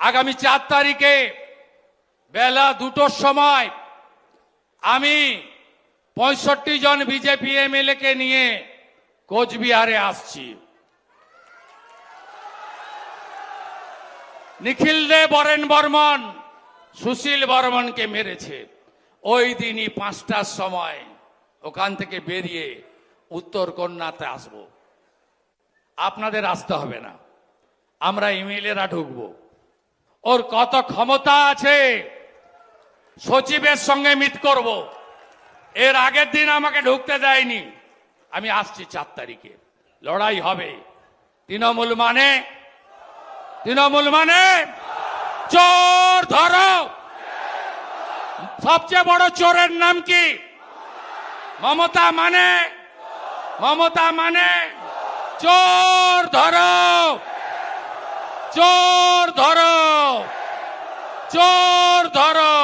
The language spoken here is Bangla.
আগামী চার তারিখে বেলা দুটোর সময় আমি পঁয়ষট্টি জন বিজেপি এমএলএ কে নিয়ে কোচবিহারে আসছি। নিখিল দে, বরেন বর্মন, সুশীল বর্মনকে মেরেছে। ওই দিনই পাঁচটার সময় ওখান থেকে বেরিয়ে উত্তর কন্যাতে আসব। আপনাদের আসতে হবে না। আমরা ইমেলেরা ঢুকবো। ওর কত ক্ষমতা আছে, সচিবের সঙ্গে মিট করব। এর আগের দিন আমাকে ঢুকতে দেয়নি। আমি আসছি চার তারিখে। লড়াই হবে। তৃণমূল মানে? তৃণমূল মানে? চোর ধরো! সবচেয়ে বড় চোরের নাম কি? মমতা মানে? মমতা মানে? চোর ধরো! চোর ধরো! চোর ধরো